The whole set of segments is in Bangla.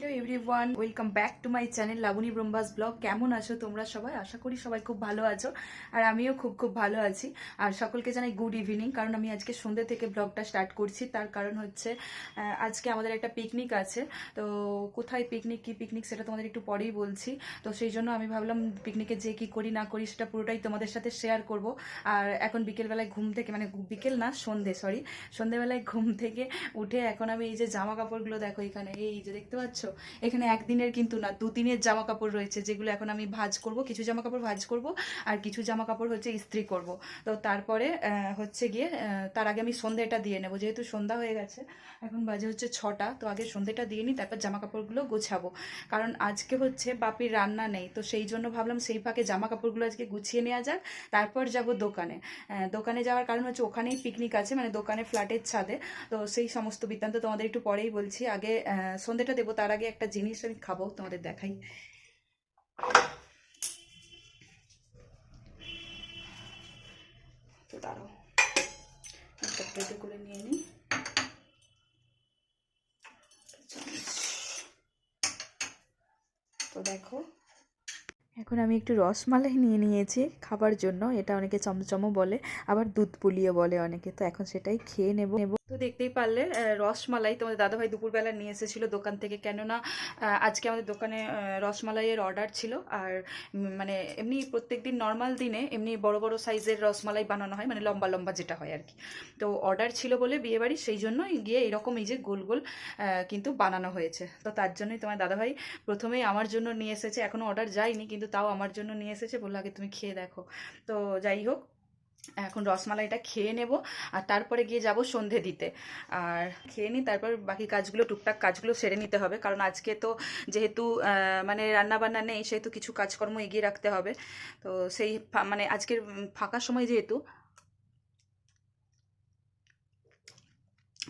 Hello everyone welcome back to my channel Labani Brahma's blog কেমন আছো তোমরা সবাই? আশা করি সবাই খুব ভালো আছো। আর আমিও খুব খুব ভালো আছি। আর সকলকে জানাই গুড ইভিনিং কারণ আমি আজকে সন্ধ্যে থেকে ব্লগটা স্টার্ট করছি। তার কারণ হচ্ছে আজকে আমাদের একটা পিকনিক আছে। তো কোথায় পিকনিক কি পিকনিক সেটা তোমাদের একটু পরেই বলছি। তো সেই জন্য আমি ভাবলাম পিকনিকে যে কি করি, না করি, সেটা পুরোটাই তোমাদের সাথে শেয়ার করব। আর এখন বিকেলবেলায় ঘুম থেকে মানে বিকেল না, সন্ধে সরি সন্ধেবেলায় ঘুম থেকে উঠে এখন আমি এই যে জামা কাপড়গুলো দেখো এখানে, এই যে দেখতে পাচ্ছ? এখানে একদিনের কিন্তু না, দুদিনের জামা কাপড় রয়েছে, যেগুলো এখন আমি ভাজ করব, কিছু জামা কাপড় ভাজ করব আর কিছু জামা কাপড় হচ্ছে ইস্ত্রি করব। তো তারপরে হচ্ছে গিয়ে তার আগে আমি সন্ধেটা দিয়ে নেব, যেহেতু সন্ধ্যা হয়ে গেছে, এখন বাজে হচ্ছে ছটা, তো আগে সন্ধেটা দিয়ে নিই, তারপর জামা কাপড়গুলো গোছাবো। কারণ আজকে হচ্ছে বাপির রান্না নেই, তো সেই জন্য ভাবলাম সেই ফাঁকে জামা কাপড়গুলো আজকে গুছিয়ে নেওয়া যাক, তারপর যাব দোকানে। দোকানে যাওয়ার কারণ হচ্ছে ওখানেই পিকনিক আছে মানে দোকানে ফ্ল্যাটের ছাদে, তো সেই সমস্ত বৃত্তান্ত তোমাদের একটু পরেই বলছি। আগে সন্ধেটা দেবো, তার আগে একটা জিনিস আমি খাব, তোমাদের দেখাই। তো করে নিয়ে নিই। তো দেখো। এখন আমি একটু রসমালাই নিয়ে নিয়েছি খাবার জন্য, এটা অনেকে চমচমও বলে, আবার দুধ পুলিও বলে অনেকে, তো এখন সেটাই খেয়ে নেব। তো দেখতেই পারলে রসমালাই তোমাদের দাদাভাই দুপুরবেলা নিয়ে এসেছিল দোকান থেকে। কেননা আজকে আমাদের দোকানে রসমালাইয়ের অর্ডার ছিল। আর মানে এমনি প্রত্যেকদিন নর্মাল দিনে এমনি বড় বড় সাইজের রসমালাই বানানো হয় মানে লম্বা লম্বা যেটা হয় আর কি। তো অর্ডার ছিল বলে বিয়েবাড়ি, সেই জন্যই গিয়ে এরকম এই যে গোল গোল কিন্তু বানানো হয়েছে। তো তার জন্যই তোমার দাদাভাই প্রথমেই আমার জন্য নিয়ে এসেছে। এখনও অর্ডার যায়নি, কিন্তু তাও আমার জন্য নিয়ে এসেছে। বলল, আগে তুমি খেয়ে দেখো। তো যাই হোক এখন রসমালাইটা খেয়ে নেব আর তারপরে গিয়ে যাব সন্ধে দিতে। আর খেয়ে নিই তারপর বাকি কাজগুলো, টুকটাক কাজগুলো সেরে নিতে হবে। কারণ আজকে তো যেহেতু মানে রান্না বান্না নেই, সেহেতু কিছু কাজকর্ম এগিয়ে রাখতে হবে। তো সেই মানে আজকের ফাঁকা সময় যেহেতু,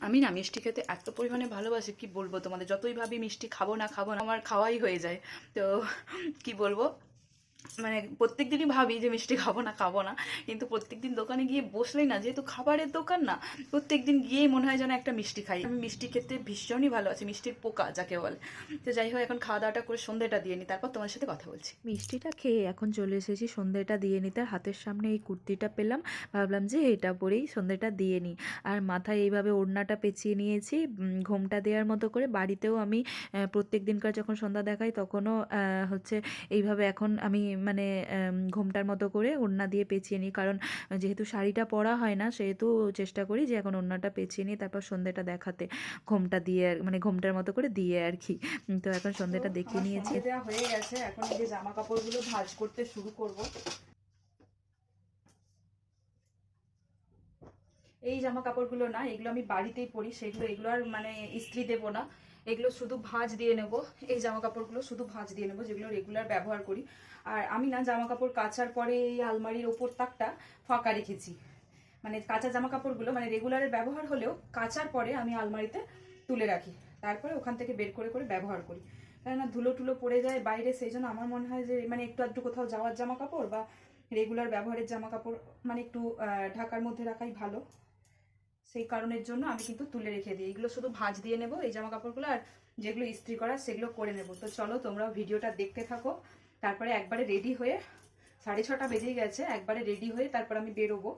আমি না মিষ্টি খেতে এত পরিমাণে ভালোবাসি, কি বলব তোমাদের? যতই ভাবি মিষ্টি খাব না খাব না, আমার খাওয়াই হয়ে যায়। তো কি বলব? মানে প্রত্যেক দিনই ভাবি যে মিষ্টি খাব না খাব না। কিন্তু প্রত্যেক দিন দোকানে গিয়ে বসলেই না, যেহেতু খাবারের দোকান না প্রত্যেক দিন গিয়েই মনে হয় যেন একটা মিষ্টি খাই। আমি মিষ্টি খেতে ভীষণই ভালো আছি, মিষ্টির পোকা যাকে বলে। তো যাই হোক, এখন খাওয়া দাওয়াটা করে সন্ধ্যেটা দিয়ে নিই তারপর তোমার সাথে কথা বলছি। মিষ্টিটা খেয়ে এখন চলে এসেছি, সন্ধ্যেটা দিয়ে নিতে হাতের সামনে এই কুর্তিটা পেলাম, ভাবলাম যে এটা পরেই সন্ধ্যেটা দিয়ে নিই আর মাথায় এইভাবে ওড়নাটা পেঁচিয়ে নিয়েছি ঘোমটা দেওয়ার মতো করে। বাড়িতেও আমি প্রত্যেক দিনকার যখন সন্ধ্যা দেখাই, তখনও হচ্ছে এইভাবে এখন আমি মানে ঘোমটার মতো করে ওড়না দিয়ে পেঁচিয়ে নিই। কারণ যেহেতু শাড়িটা পরা হয় না সেহেতু চেষ্টা করি যে এখন ওড়নাটা পেঁচিয়ে নিই তারপর সন্ধ্যেটা দেখাতে ঘোমটা দিয়ে মানে ঘোমটার মতো করে দিয়ে আর কি। তো এখন সন্ধ্যেটা দেখিয়ে নিয়েছি। হয়ে গেছে এখন এই যে জামা কাপড়গুলো ভাঁজ করতে শুরু করব। এই জামা কাপড়গুলো না এগুলো আমি বাড়িতেই পরি সেগুলো এগুলো আর মানে ইস্ত্রি দেবো না। এগুলো শুধু ভাঁজ দিয়ে নেব। এই জামা কাপড়গুলো শুধু ভাঁজ দিয়ে নেব, যেগুলো রেগুলার ব্যবহার করি। আর আমি না জামা কাপড় কাচার পরে এই আলমারির ওপর তাকটা ফাঁকা রেখেছি। মানে কাঁচা জামা কাপড়গুলো মানে রেগুলারের ব্যবহার হলেও কাচার পরে আমি আলমারিতে তুলে রাখি। তারপরে ওখান থেকে বের করে করে ব্যবহার করি। কেননা ধুলো টুলো পড়ে যায় বাইরে, সেই জন্য আমার মনে হয় যে মানে একটু আধটু কোথাও যাওয়ার জামা কাপড় বা রেগুলার ব্যবহারের জামা কাপড় মানে একটু ঢাকার মধ্যে রাখাই ভালো। সেই কারণের জন্য আমি কিন্তু তুলে রেখে দিই। এগুলো শুধু ভাঁজ দিয়ে নেব, এই জামা কাপড়গুলো আর যেগুলো ইস্ত্রি করা সেগুলো করে নেব। তো চলো তোমরাও ভিডিওটা দেখতে থাকো। তারপরে একবারে রেডি হয়ে সাড়ে ছটা বেজেই গেছে, একবারে রেডি হয়ে তারপর আমি বেরোবো।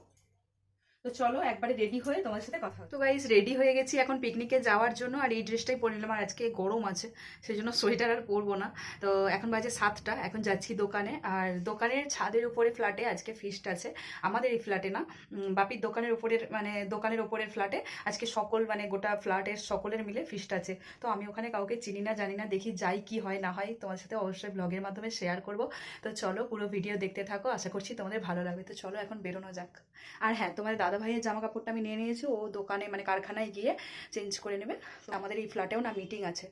তো চলো একবারে রেডি হয়ে তোমার সাথে কথা তো গাইজ রেডি হয়ে গেছি এখন পিকনিকে যাওয়ার জন্য, আর এই ড্রেসটাই পরে নিলাম, আর আজকে গরম আছে সেই জন্য সোয়েটার আর পরবো না। তো এখন বাজে সাতটা, এখন যাচ্ছি দোকানে, আর দোকানের ছাদের উপরে ফ্ল্যাটে আজকে ফিস্ট আছে। আমাদের এই ফ্ল্যাটে না বাপির দোকানের উপরের মানে দোকানের উপরের ফ্ল্যাটে আজকে সকল মানে গোটা ফ্ল্যাটের সকলের মিলে ফিস্ট আছে। তো আমি ওখানে কাউকে চিনি না, জানি না, দেখি যাই কি হয়, না হয় তোমার সাথে অবশ্যই ব্লগের মাধ্যমে শেয়ার করব। তো চলো পুরো ভিডিও দেখতে থাকো, আশা করছি তোমাদের ভালো লাগবে। তো চলো এখন বেরোনো যাক। আর হ্যাঁ তোমার দাদা ভাইয়ের জামা কাপড়টা আমি নিয়ে নিয়েছি, ও দোকানে মানে কারখানায় গিয়ে চেঞ্জ করে নেবে। তো আমাদের এই ফ্ল্যাটেও না মিটিং আছে।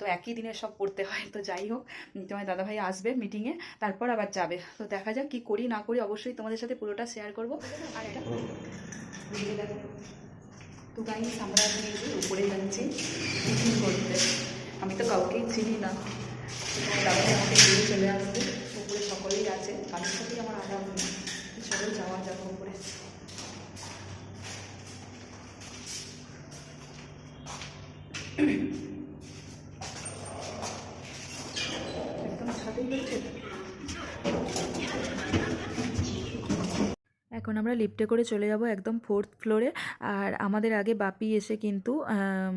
তো একই দিনে সব করতে হয়, তো যাই হোক তোমার দাদা ভাই আসবে মিটিংয়ে তারপর আবার যাবে। তো দেখা যাক কি করি, না করি অবশ্যই তোমাদের সাথে পুরোটা শেয়ার করব। আর এটা তো গাইস আমরা উপরে যাচ্ছি টিফিন করতে। আমি তো কাউকেই চিনি না। তো তোমার দাদা ভাই আমাকে নিয়ে চলে আসবে, উপরে সকলেই আছে। কারোর সাথেই আমার নেই। চলো যাওয়া যাক উপরে। একদম ছাদে এখন আমরা লিফটে করে চলে যাব একদম ফোর্থ ফ্লোরে আর আমাদের আগে বাপি এসে কিন্তু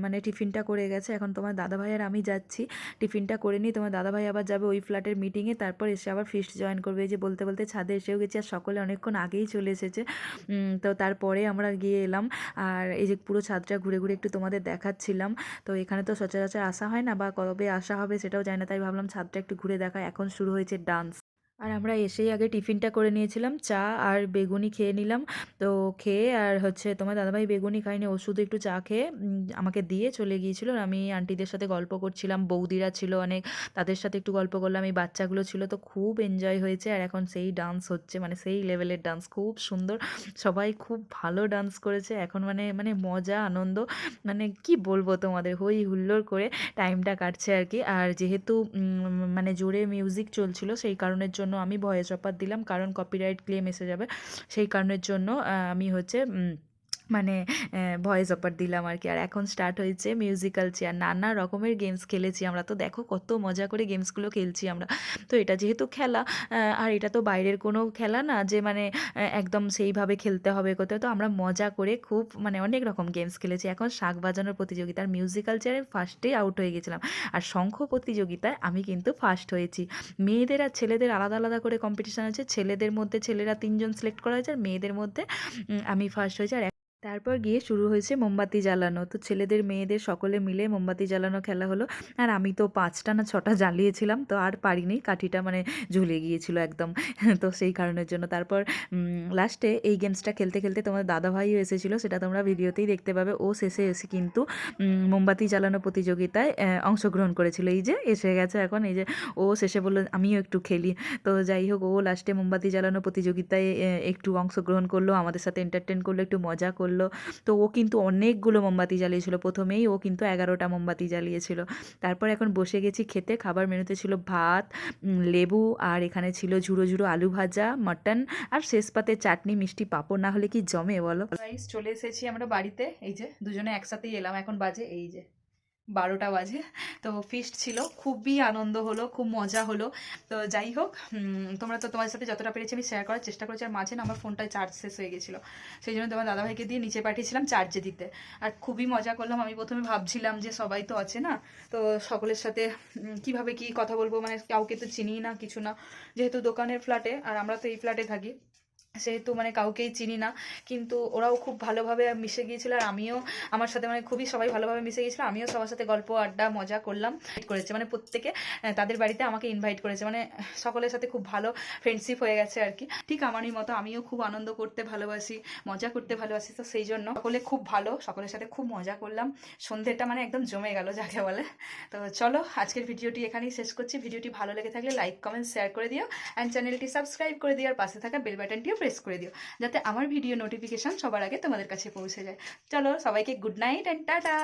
মানে টিফিনটা করে গেছে। এখন তোমার দাদাভাই আর আমি যাচ্ছি। টিফিনটা করে নিই তোমার দাদাভাই আবার যাবে ওই ফ্ল্যাটের মিটিংয়ে তারপর এসে আবার ফিস্ট জয়েন করবে। যে বলতে বলতে ছাদে এসেও গেছি আর সকলে অনেকক্ষণ আগেই চলে এসেছে। তো তারপরে আমরা গিয়ে এলাম। আর এই যে পুরো ছাদটা ঘুরে ঘুরে একটু তোমাদের দেখাচ্ছিলাম। তো এখানে তো সচরাচর আসা হয় না বা কবে আসা হবে সেটাও জানি না। তাই ভাবলাম ছাদটা একটু ঘুরে দেখা। এখন শুরু হয়েছে ডান্স আর আমরা এসেই আগে টিফিনটা করে নিয়েছিলাম, চা আর বেগুনি খেয়ে নিলাম। তো খেয়ে আর হচ্ছে তোমার দাদাভাই বেগুনি খাইনি ও শুধু একটু চা খেয়ে আমাকে দিয়ে চলে গিয়েছিল আমি আন্টিদের সাথে গল্প করছিলাম, বৌদিরা ছিল অনেক, তাদের সাথে একটু গল্প করলাম, এই বাচ্চাগুলো ছিল তো খুব এনজয় হয়েছে আর এখন সেই ডান্স হচ্ছে মানে সেই লেভেলের ডান্স খুব সুন্দর। সবাই খুব ভালো ডান্স করেছে, এখন মানে মানে মজা, আনন্দ মানে কি বলব তোমাদের, হই হুল্লোড় করে টাইমটা কাটছে আর কি। আর যেহেতু মানে জোরে মিউজিক চলছিল, সেই কারণের জন্য আমি ভয়েস অফার দিলাম কারণ কপিরাইট ক্লেম এসে যাবে। সেই কারণের জন্য আমি হচ্ছে মানে ভয়েস অফার দিলাম আর কি। আর এখন স্টার্ট হয়েছে মিউজিক্যাল চেয়ার নানা রকমের গেমস খেলেছি আমরা। তো দেখো কত মজা করে গেমসগুলো খেলছি আমরা। তো এটা যেহেতু খেলা আর এটা তো বাইরের কোনো খেলা না যে মানে একদম সেইভাবে খেলতে হবে কোথাও। তো আমরা মজা করে খুব মানে অনেক রকম গেমস খেলেছি। এখন শাক বাজানোর প্রতিযোগিতা আর মিউজিক্যাল চেয়ারে ফার্স্টেই আউট হয়ে গেছিলাম। আর শঙ্খ প্রতিযোগিতায় আমি কিন্তু ফার্স্ট হয়েছি। মেয়েদের আর ছেলেদের আলাদা আলাদা করে কম্পিটিশান আছে। ছেলেদের মধ্যে ছেলেরা তিনজন সিলেক্ট করা হয়েছে। আর মেয়েদের মধ্যে আমি ফার্স্ট হয়েছি। আর তারপর গিয়ে শুরু হয়েছে মোমবাতি জ্বালানো। তো ছেলেদের, মেয়েদের সকলে মিলে মোমবাতি জ্বালানো খেলা হলো। আর আমি তো পাঁচটা না ছটা জ্বালিয়েছিলাম, তো আর পারিনি কাঠিটা মানে ঝুলে গিয়েছিল একদম। তো সেই কারণের জন্য তারপর লাস্টে এই গেমসটা খেলতে খেলতে তোমার দাদাভাইও এসেছিল, সেটা তোমরা ভিডিওতেই দেখতে পাবে। ও শেষে এসে কিন্তু মোমবাতি জ্বালানো প্রতিযোগিতায় অংশগ্রহণ করেছিল। এই যে এসে গেছে এখন, এই যে ও শেষে বলল, আমিও একটু খেলি। তো যাই হোক, ও লাস্টে মোমবাতি জ্বালানো প্রতিযোগিতায় একটু অংশগ্রহণ করল, আমাদের সাথে এন্টারটেন করল, একটু মজা করল। তো ও কিন্তু অনেকগুলো মোমবাতি জ্বালিয়েছিল। প্রথমেই ও কিন্তু এগারোটা মোমবাতি জ্বালিয়েছিল। তারপর এখন বসে গেছি খেতে। খাবার মেনুতে ছিল ভাত লেবু আর এখানে ছিল ঝুড়ো ঝুড়ো আলু ভাজা, মাটন আর শেষ পাতে চাটনি, মিষ্টি পাঁপড়। না হলে কি জমে বলো? চলে এসেছি আমরা বাড়িতে। এই যে, দুজনে একসাথেই এলাম। এখন বাজে এই যে। বারোটা বাজে। তো ফিস্ট ছিল। খুবই আনন্দ হলো, খুব মজা হলো। তো যাই হোক তোমরা তো তোমাদের সাথে যতটা পেরেছি আমি শেয়ার করার চেষ্টা করেছি। আর মাঝে না আমার ফোনটায় চার্জ শেষ হয়ে গেছিল। সেই জন্য তোমার দাদাভাইকে দিয়ে নিচে পাঠিয়েছিলাম চার্জে দিতে। আর খুবই মজা করলাম। আমি প্রথমে ভাবছিলাম যে সবাই তো আছে না? তো সকলের সাথে কীভাবে কি কথা বলব? মানে কাউকে তো চিনি না, কিছু না। যেহেতু দোকানের ফ্ল্যাটে আর আমরা তো এই ফ্ল্যাটে থাকি। সেহেতু মানে কাউকেই চিনি না। কিন্তু ওরাও খুব ভালোভাবে মিশে গিয়েছিল আর আমিও আমার সাথে মানে খুবই সবাই ভালোভাবে মিশে গিয়েছিল। আমিও সবার সাথে গল্প, আড্ডা, মজা করলাম করেছে। মানে প্রত্যেকে তাদের বাড়িতে আমাকে ইনভাইট করেছে। মানে সকলের সাথে খুব ভালো ফ্রেন্ডশিপ হয়ে গেছে আর কি। ঠিক আমারই মতো আমিও খুব আনন্দ করতে ভালোবাসি, মজা করতে ভালোবাসি, তো সেই জন্য সকলে খুব ভালো, সকলের সাথে খুব মজা করলাম। সন্ধ্যেটা মানে একদম জমে গেল, যাকে বলে। তো চলো, আজকের ভিডিওটি এখানেই শেষ করছি। ভিডিওটি ভালো লেগে থাকলে লাইক কমেন্ট শেয়ার করে দিও। অ্যান্ড চ্যানেলটি সাবস্ক্রাইব করে দিও। আর পাশে থাকা বেল বাটনটিও প্রেস করে দিও, যাতে আমার ভিডিও নোটিফিকেশান সবার আগে তোমাদের কাছে পৌঁছে যায়। চলো সবাইকে গুড নাইট অ্যান্ড টাটা